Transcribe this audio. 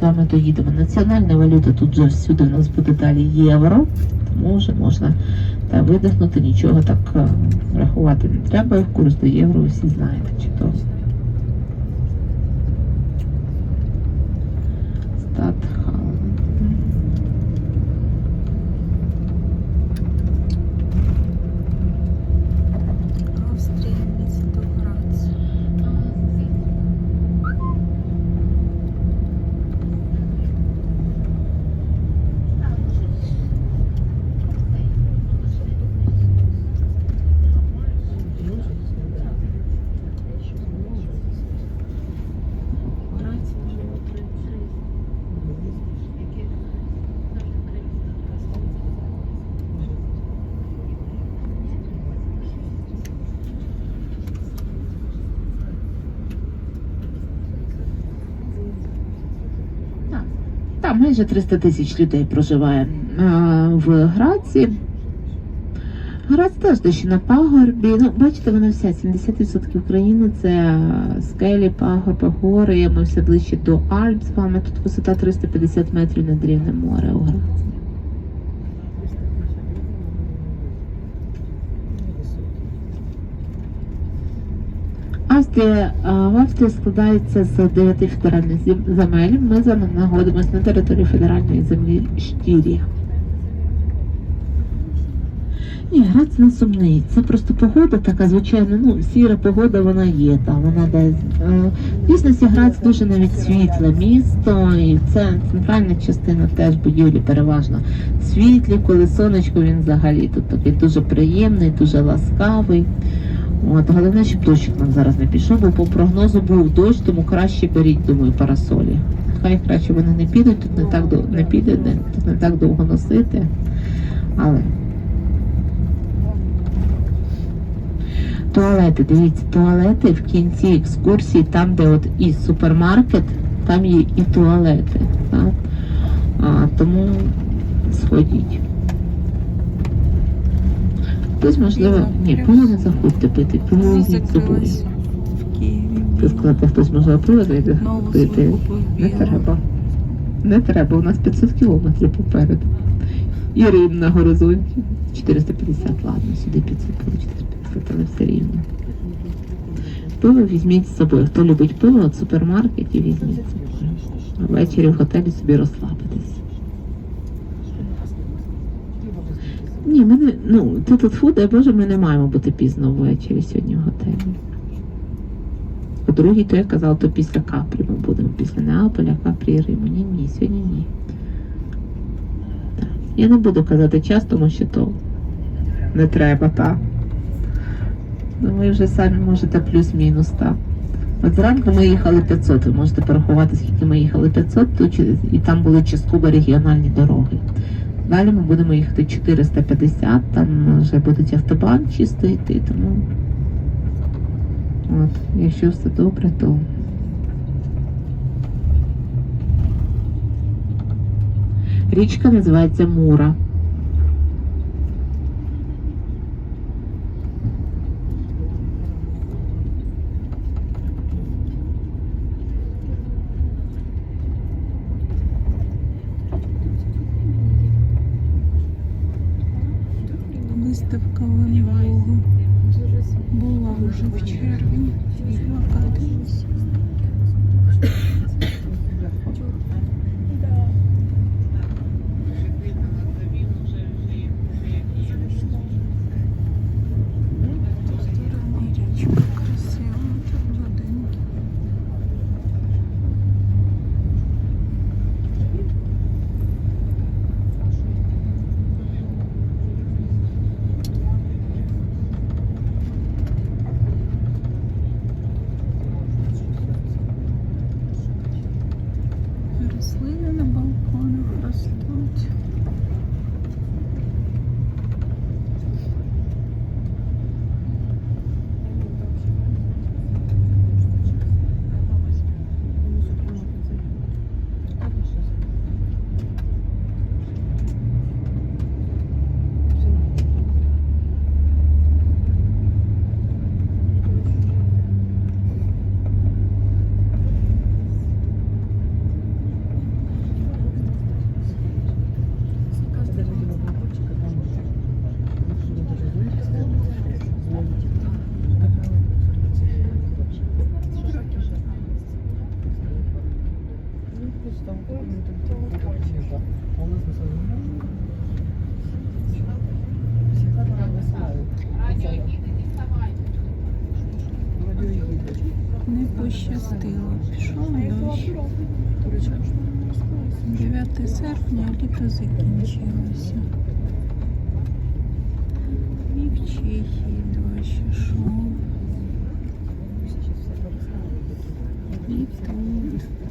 з вами доїдемо. Національна валюта тут вже всюди у нас буде далі євро, тому вже можна та видихнути, нічого так е, рахувати не треба. Курс до євро всі знаєте чи Статхаус. Австрія, місто Грац. Там майже 300 тисяч людей проживає а, в Граці. Грац теж дещо на пагорбі. Ну, бачите, вона вся 70% України це скелі, пагорби, гори. Ми все ближче до Альп з вами. Тут висота 350 метрів над рівнем моря у Граці. Австрія, а, складається з дев'яти федеральних земель. Ми з вами знаходимося на території федеральної землі Штірія. Ні, граць не сумний. Це просто погода така, звичайно, ну, сіра погода вона є там, вона десь. Е, в дійсності граць дуже навіть світле місто, і це центральна частина теж будівлі переважно світлі, коли сонечко він взагалі тут такий дуже приємний, дуже ласкавий. От, головне, щоб дощик нам зараз не пішов, бо по прогнозу був дощ, тому краще беріть, думаю, парасолі. Хай краще вони не підуть, тут не так не піде, тут не так довго носити. Але туалети, дивіться, туалети в кінці екскурсії, там, де от і супермаркет, там є і туалети. Так? А, тому сходіть. Хтось, можливо, ні, пиво не заходьте пити, пиво з собою. Ти сказати, хтось може пиво зайде пити. Не треба. Не треба, у нас 500 кілометрів попереду. І Рим на горизонті. 450, ладно, сюди 500 було 450, але все рівно. Пиво візьміть з собою. Хто любить пиво, от в супермаркеті візьміть з собою. А Ввечері в готелі собі розслабитись. Ні, ми не, ну, тут фу, дай Боже, ми не маємо бути пізно ввечері сьогодні в готелі. У другій, то я казала, то після Капрі ми будемо, після Неаполя, Капрі Риму. Ні, ні, сьогодні ні. Я не буду казати час, тому що то не треба, так. Ну, ви вже самі можете плюс-мінус, так. От зранку ми їхали 500, ви можете порахувати, скільки ми їхали 500, то, і там були частково регіональні дороги. Далі ми будемо їхати 450, там вже будуть автобан чисто йти, тому от, якщо все добре, то річка називається Мура. Виставка Ван була вже в червні. Пощастило. Пішов дощ. 9 серпня літо закінчилося. І в Чехії дощ ішов. І тут.